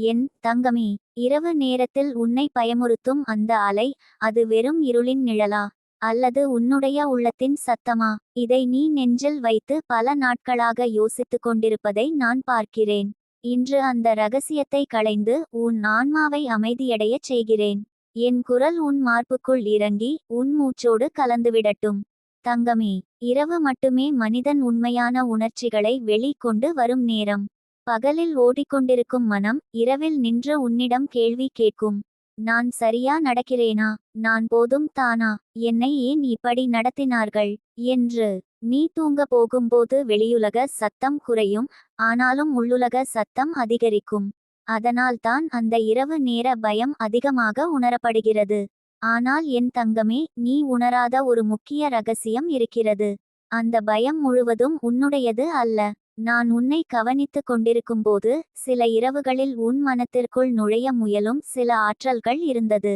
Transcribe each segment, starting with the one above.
என் தங்கமே இரவு நேரத்தில் உன்னை பயமுறுத்தும் அந்த அலை அது வெறும் இருளின் நிழலா? அல்லது உன்னுடைய உள்ளத்தின் சத்தமா? இதை நீ நெஞ்சில் வைத்து பல நாட்களாக யோசித்துக் கொண்டிருப்பதை நான் பார்க்கிறேன். இன்று அந்த ரகசியத்தை களைந்து உன் ஆன்மாவை அமைதியடையச் செய்கிறேன். என் குரல் உன் மார்புக்குள் இறங்கி உன் மூச்சோடு கலந்துவிடட்டும். தங்கமே இரவு மட்டுமே மனிதன் உண்மையான உணர்ச்சிகளை வெளிக்கொண்டு வரும் நேரம். பகலில் ஓடிக்கொண்டிருக்கும் மனம் இரவில் நின்ற உன்னிடம் கேள்வி கேட்கும். நான் சரியா நடக்கிறேனா? நான் போதும் தானா? என்னை ஏன் இப்படி நடத்தினார்கள்? என்று. நீ தூங்க போகும்போது வெளியுலக சத்தம் குறையும் ஆனாலும் உள்ளுலக சத்தம் அதிகரிக்கும். அதனால்தான் அந்த இரவு நேர பயம் அதிகமாக உணரப்படுகிறது. ஆனால் என் தங்கமே நீ உணராத ஒரு முக்கிய ரகசியம் இருக்கிறது. அந்த பயம் முழுவதும் உன்னுடையது அல்ல. நான் உன்னை கவனித்துக் கொண்டிருக்கும்போது சில இரவுகளில் உன் மனத்திற்குள் நுழைய முயலும் சில ஆற்றல்கள் இருந்தது.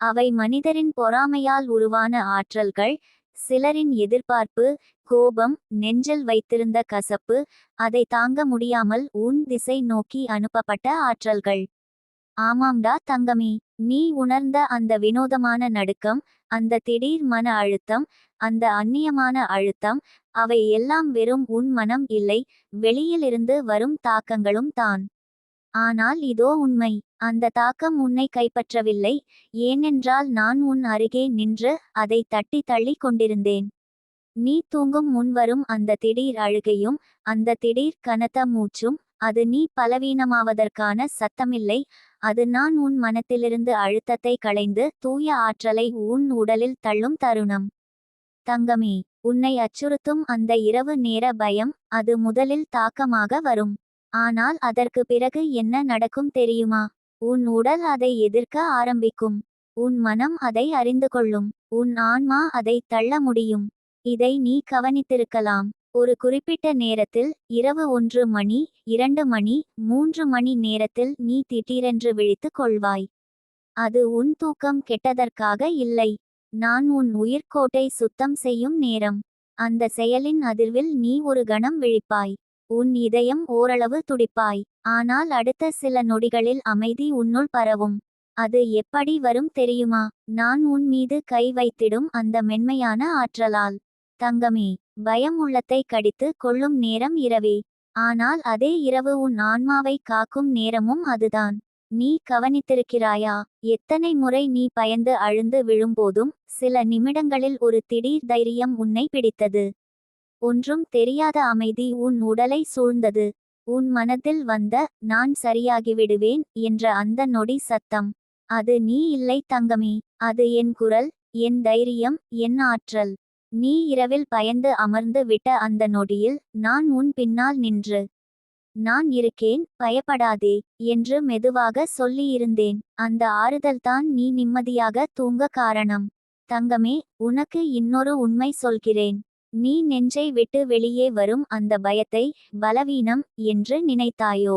அவை மனிதரின் பொறாமையால் உருவான ஆற்றல்கள் சிலரின் எதிர்பார்ப்பு கோபம் நெஞ்சில் வைத்திருந்த கசப்பு அதை தாங்க முடியாமல் உன் திசை நோக்கி அனுப்பப்பட்ட ஆற்றல்கள். ஆமாம்டா தங்கமே நீ உணர்ந்த அந்த வினோதமான நடுக்கம் அந்த திடீர் மன அழுத்தம் அந்த அந்நியமான அழுத்தம் அவை எல்லாம் வெறும் உன் மனம் இல்லை வெளியிலிருந்து வரும் தாக்கங்களும் தான். ஆனால் இதோ உண்மை அந்த தாக்கம் உன்னை கைப்பற்றவில்லை ஏனென்றால் நான் உன் அருகே நின்று அதை தட்டி தள்ளி கொண்டிருந்தேன். நீ தூங்கும் முன்வரும் அந்த திடீர் அழுகையும் அந்த திடீர் கனத்த மூச்சும் அது நீ பலவீனமாவதற்கான சத்தமில்லை அது நான் உன் மனத்திலிருந்து அழுத்தத்தை களைந்து தூய ஆற்றலை உன் உடலில் தள்ளும் தருணம். தங்கமே உன்னை அச்சுறுத்தும் அந்த இரவு நேர பயம் அது முதலில் தாக்கமாக வரும். ஆனால் அதற்கு பிறகு என்ன நடக்கும் தெரியுமா? உன் உடல் அதை எதிர்க்க ஆரம்பிக்கும். உன் மனம் அதை அறிந்து கொள்ளும். உன் ஆன்மா அதை தள்ள முடியும். இதை நீ கவனித்திருக்கலாம். ஒரு குறிப்பிட்ட நேரத்தில் இரவு ஒன்று மணி இரண்டு மணி மூன்று மணி நேரத்தில் நீ திடீரென்று விழித்துக் கொள்வாய். அது உன் தூக்கம் கெட்டதற்காக இல்லை. நான் உன் உயிர்க்கோட்டை சுத்தம் செய்யும் நேரம். அந்த செயலின் அதிர்வில் நீ ஒரு கணம் விழிப்பாய். உன் இதயம் ஓரளவு துடிப்பாய். ஆனால் அடுத்த சில நொடிகளில் அமைதி உன்னுள் பரவும். அது எப்படி வரும் தெரியுமா? நான் உன் மீது கை வைத்திடும் அந்த மென்மையான ஆற்றலால். தங்கமே பயம் உள்ளத்தை கடித்து கொள்ளும் நேரம் இரவே. ஆனால் அதே இரவு உன் ஆன்மாவை காக்கும் நேரமும் அதுதான். நீ கவனித்திருக்கிறாயா? எத்தனை முறை நீ பயந்து அழுந்து விழும்போதும் சில நிமிடங்களில் ஒரு திடீர் தைரியம் உன்னை பிடித்தது. ஒன்றும் தெரியாத அமைதி உன் உடலை சூழ்ந்தது. உன் மனதில் வந்த நான் சரியாகிவிடுவேன் என்ற அந்த நொடி சத்தம். அது நீ இல்லை தங்கமே. அது என் குரல் என் தைரியம் என் ஆற்றல். நீ இரவில் பயந்து அமர்ந்து விட்ட அந்த நொடியில் நான் உன் பின்னால் நின்று நான் இருக்கேன் பயப்படாதே என்று மெதுவாக சொல்லியிருந்தேன். அந்த ஆறுதல்தான் நீ நிம்மதியாக தூங்க காரணம். தங்கமே உனக்கு இன்னொரு உண்மை சொல்கிறேன். நீ நெஞ்சை விட்டு வெளியே வரும் அந்த பயத்தை பலவீனம் என்று நினைத்தாயோ?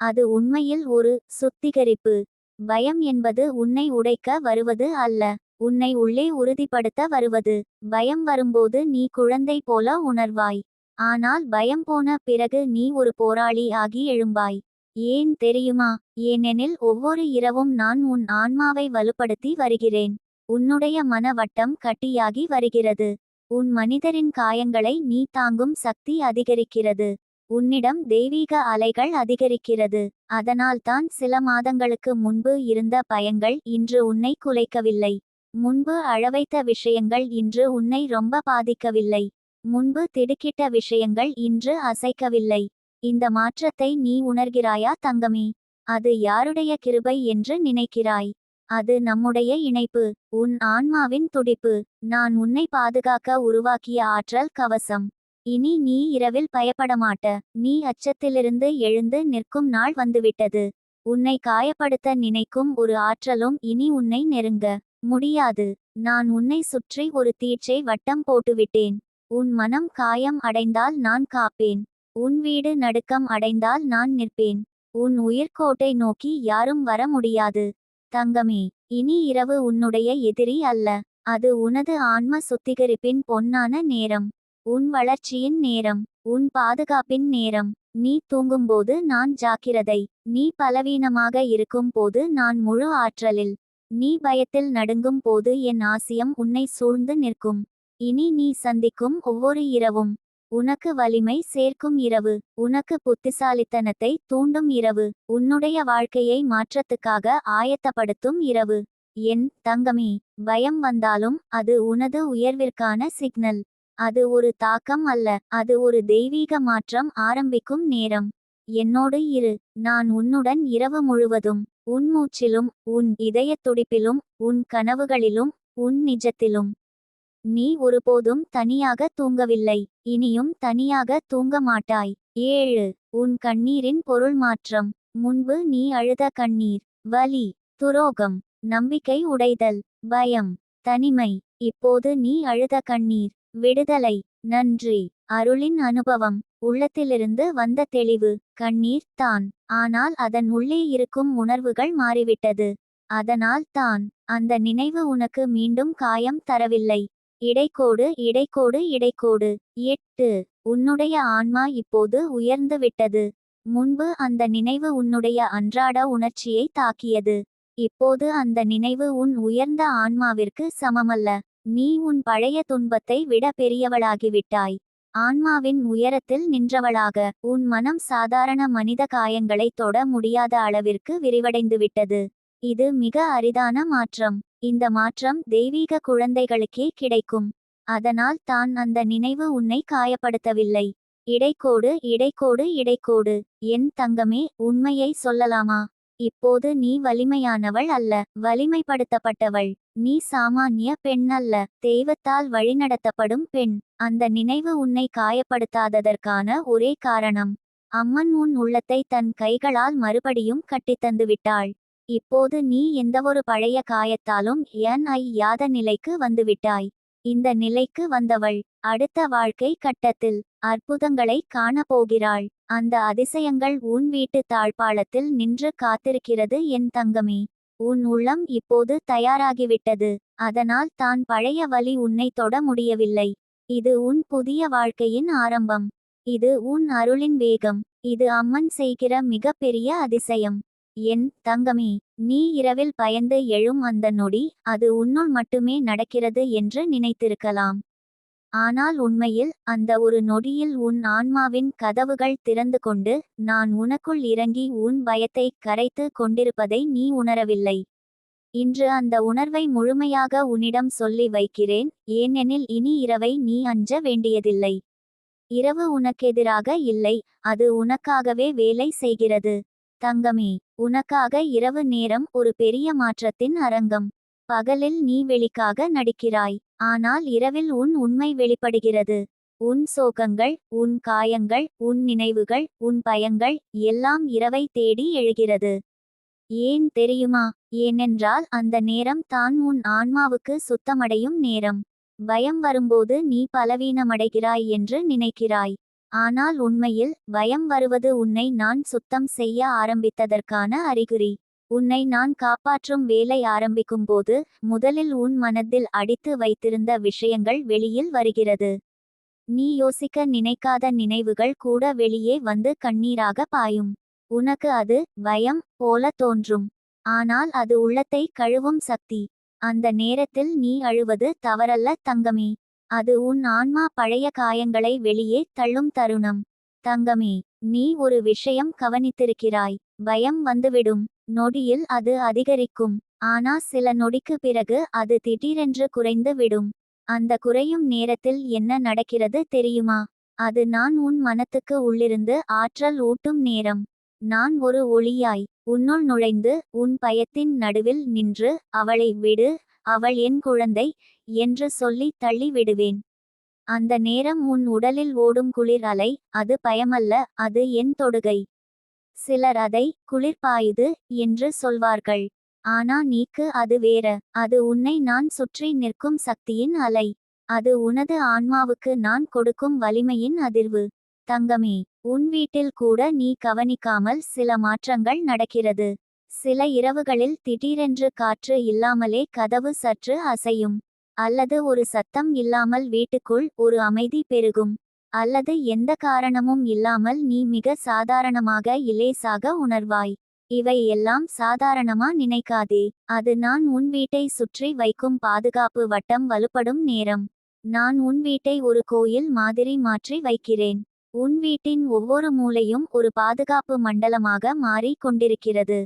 அது உண்மையில் ஒரு சுத்திகரிப்பு. பயம் என்பது உன்னை உடைக்க வருவது அல்ல. உன்னை உள்ளே உறுதிப்படுத்த வருவது. பயம் வரும்போது நீ குழந்தை போல உணர்வாய். ஆனால் பயம் போன பிறகு நீ ஒரு போராளி ஆகி எழும்பாய். ஏன் தெரியுமா? ஏனெனில் ஒவ்வொரு இரவும் நான் உன் ஆன்மாவை வலுப்படுத்தி வருகிறேன். உன்னுடைய மன வட்டம் கட்டியாகி வருகிறது. உன் மனிதரின் காயங்களை நீ தாங்கும் சக்தி அதிகரிக்கிறது. உன்னிடம் தெய்வீக அலைகள் அதிகரிக்கிறது. அதனால்தான் சில மாதங்களுக்கு முன்பு இருந்த பயங்கள் இன்று உன்னை குலைக்கவில்லை. முன்பு அழவைத்த விஷயங்கள் இன்று உன்னை ரொம்ப பாதிக்கவில்லை. முன்பு திடுக்கிட்ட விஷயங்கள் இன்று அசைக்கவில்லை. இந்த மாற்றத்தை நீ உணர்கிறாயா தங்கமே? அது யாருடைய கிருபை என்று நினைக்கிறாய்? அது நம்முடைய இணைப்பு உன் ஆன்மாவின் துடிப்பு. நான் உன்னை பாதுகாக்க உருவாக்கிய ஆற்றல் கவசம். இனி நீ இரவில் பயப்படமாட்ட. நீ அச்சத்திலிருந்து எழுந்து நிற்கும் நாள் வந்துவிட்டது. உன்னை காயப்படுத்த நினைக்கும் ஒரு ஆற்றலும் இனி உன்னை நெருங்க. முடியாது. நான் உன்னை சுற்றி ஒரு தீட்சை வட்டம் போட்டுவிட்டேன். உன் மனம் காயம் அடைந்தால் நான் காப்பேன். உன் வீடு நடுக்கம் அடைந்தால் நான் நிற்பேன். உன் உயிர்கோட்டை நோக்கி யாரும் வர முடியாது. தங்கமே இனி இரவு உன்னுடைய எதிரி அல்ல. அது உனது ஆன்ம சுத்திகரிப்பின் பொன்னான நேரம். உன் வளர்ச்சியின் நேரம். உன் பாதுகாப்பின் நேரம். நீ தூங்கும்போது நான் ஜாக்கிரதை. நீ பலவீனமாக இருக்கும் போது நான் முழு ஆற்றலில். நீ பயத்தில் நடுங்கும் போது என் ஆசியம் உன்னை சூழ்ந்து நிற்கும். இனி நீ சந்திக்கும் ஒவ்வொரு இரவும். உனக்கு வலிமை சேர்க்கும் இரவு. உனக்கு புத்திசாலித்தனத்தை தூண்டும் இரவு. உன்னுடைய வாழ்க்கையை மாற்றத்துக்காக ஆயத்தப்படுத்தும் இரவு. என் தங்கமே பயம் வந்தாலும் அது உனது உயர்விற்கான சிக்னல். அது ஒரு தாக்கம் அல்ல. அது ஒரு தெய்வீக மாற்றம் ஆரம்பிக்கும் நேரம். என்னோடு இரு. நான் உன்னுடன் இரவு முழுவதும். உன் மூச்சிலும் உன் இதயத் துடிப்பிலும் உன் கனவுகளிலும் உன் நிஜத்திலும். நீ ஒருபோதும் தனியாக தூங்கவில்லை இனியும் தனியாக தூங்க மாட்டாய். ஏழு உன் கண்ணீரின் பொருள் மாற்றம். முன்பு நீ அழுத கண்ணீர். வலி துரோகம் நம்பிக்கை உடைதல் பயம் தனிமை. இப்போது நீ அழுத கண்ணீர். விடுதலை நன்றி. அருளின் அனுபவம். உள்ளத்திலிருந்து வந்த தெளிவு. கண்ணீர் தான். ஆனால் அதன் உள்ளே இருக்கும் உணர்வுகள் மாறிவிட்டது. அதனால் தான் அந்த நினைவு உனக்கு மீண்டும் காயம் தரவில்லை. இடைக்கோடு இடைக்கோடு இடைக்கோடு. எட்டு உன்னுடைய ஆன்மா இப்போது உயர்ந்து விட்டது. முன்பு அந்த நினைவு உன்னுடைய அன்றாட உணர்ச்சியை தாக்கியது. இப்போது அந்த நினைவு உன் உயர்ந்த ஆன்மாவிற்கு சமமல்ல. நீ உன் பழைய துன்பத்தை விட பெரியவளாகிவிட்டாய். ஆன்மாவின் உயரத்தில் நின்றவளாக. உன் மனம் சாதாரண மனித காயங்களை தொட முடியாத அளவிற்கு விரிவடைந்துவிட்டது. இது மிக அரிதான மாற்றம். இந்த மாற்றம் தெய்வீக குழந்தைகளுக்கே கிடைக்கும். அதனால் தான் அந்த நினைவு உன்னை காயப்படுத்தவில்லை. இடைக்கோடு இடைக்கோடு இடைக்கோடு. என் தங்கமே உண்மையை சொல்லலாமா? இப்போது நீ வலிமையானவள் அல்ல வலிமைப்படுத்தப்பட்டவள். நீ சாமானிய பெண் அல்ல தெய்வத்தால் வழிநடத்தப்படும் பெண். அந்த நினைவு உன்னை காயப்படுத்தாததற்கான ஒரே காரணம். அம்மன் உன் உள்ளத்தை தன் கைகளால் மறுபடியும் கட்டித்தந்துவிட்டாள் இப்போது நீ எந்தவொரு பழைய காயத்தாலும் என் ஐ யாத நிலைக்கு வந்துவிட்டாய். இந்த நிலைக்கு வந்தவள் அடுத்த வாழ்க்கை கட்டத்தில் அற்புதங்களை காணப்போகிறாள். அந்த அதிசயங்கள் உன் வீட்டு தாழ்பாளத்தில் நின்று காத்திருக்கிறது என் தங்கமே. உன் உள்ளம் இப்போது தயாராகிவிட்டது. அதனால் தான் பழைய வழி உன்னை தொட முடியவில்லை. இது உன் புதிய வாழ்க்கையின் ஆரம்பம். இது உன் அருளின் வேகம். இது அம்மன் செய்கிற மிகப்பெரிய அதிசயம். என் தங்கமே நீ இரவில் பயந்து எழும் அந்த நொடி அது உன்னுள் மட்டுமே நடக்கிறது என்று நினைத்திருக்கலாம். ஆனால் உண்மையில் அந்த ஒரு நொடியில் உன் ஆன்மாவின் கதவுகள் திறந்து கொண்டு நான் உனக்குள் இறங்கி உன் பயத்தை கரைத்து கொண்டிருப்பதை நீ உணரவில்லை. இன்று அந்த உணர்வை முழுமையாக உன்னிடம் சொல்லி வைக்கிறேன் ஏனெனில் இனி இரவை நீ அஞ்ச வேண்டியதில்லை. இரவு உனக்கெதிராக இல்லை அது உனக்காகவே வேலை செய்கிறது. தங்கமே உனக்காக இரவு நேரம் ஒரு பெரிய மாற்றத்தின் அரங்கம். பகலில் நீ வெளிக்காக நடிக்கிறாய். ஆனால் இரவில் உன் உண்மை வெளிப்படுகிறது. உன் சோகங்கள் உன் காயங்கள் உன் நினைவுகள் உன் பயங்கள் எல்லாம் இரவை தேடி எழுகிறது. ஏன் தெரியுமா? ஏனென்றால் அந்த நேரம் தான் உன் ஆன்மாவுக்கு சுத்தமடையும் நேரம். பயம் வரும்போது நீ பலவீனமடைகிறாய் என்று நினைக்கிறாய். ஆனால் உண்மையில் பயம் வருவது உன்னை நான் சுத்தம் செய்ய ஆரம்பித்ததற்கான அறிகுறி. உன்னை நான் காப்பாற்றும் வேலை ஆரம்பிக்கும்போது முதலில் உன் மனத்தில் அடித்து வைத்திருந்த விஷயங்கள் வெளியில் வருகிறது. நீ யோசிக்க நினைக்காத நினைவுகள் கூட வெளியே வந்து கண்ணீராக பாயும். உனக்கு அது பயம் போல தோன்றும். ஆனால் அது உள்ளத்தை கழுவும் சக்தி. அந்த நேரத்தில் நீ அழுவது தவறல்ல தங்கமே. அது உன் ஆன்மா பழைய காயங்களை வெளியே தள்ளும் தருணம். தங்கமே நீ ஒரு விஷயம் கவனித்திருக்கிறாய். பயம் வந்துவிடும். நொடியில் அது அதிகரிக்கும். ஆனா சில நொடிக்கு பிறகு அது திடீரென்று குறைந்து விடும். அந்த குறையும் நேரத்தில் என்ன நடக்கிறது தெரியுமா? அது நான் உன் மனத்துக்கு உள்ளிருந்து ஆற்றல் ஊட்டும் நேரம். நான் ஒரு ஒளியாய் உன்னுள் நுழைந்து உன் பயத்தின் நடுவில் நின்று அவளை விடு அவள் என் குழந்தை என்று சொல்லி தள்ளி விடுவேன் அந்த நேரம் உன் உடலில் ஓடும் குளிர் அலை அது பயமல்ல அது என் தொடுகை. சிலர் அதை குளிர்பாயுது என்று சொல்வார்கள். ஆனா நீக்கு அது வேற. அது உன்னை நான் சுற்றி நிற்கும் சக்தியின் அலை. அது உனது ஆன்மாவுக்கு நான் கொடுக்கும் வலிமையின் அதிர்வு. தங்கமே உன் வீட்டில் கூட நீ கவனிக்காமல் சில மாற்றங்கள் நடக்கிறது. சில இரவுகளில் திடீரென்று காற்று இல்லாமலே கதவு சற்று அசையும். அல்லது ஒரு சத்தம் இல்லாமல் வீட்டுக்குள் ஒரு அமைதி பெருகும். அல்லது எந்த காரணமும் இல்லாமல் நீ மிக சாதாரணமாக இலேசாக உணர்வாய். இவை எல்லாம் சாதாரணமா நினைக்காதே. அது நான் உன் வீட்டை சுற்றி வைக்கும் பாதுகாப்பு வட்டம் வலுப்படும் நேரம். நான் உன் வீட்டை ஒரு கோயில் மாதிரி மாற்றி வைக்கிறேன். உன் வீட்டின் ஒவ்வொரு மூலையும் ஒரு பாதுகாப்பு மண்டலமாக மாறிக் கொண்டிருக்கிறது.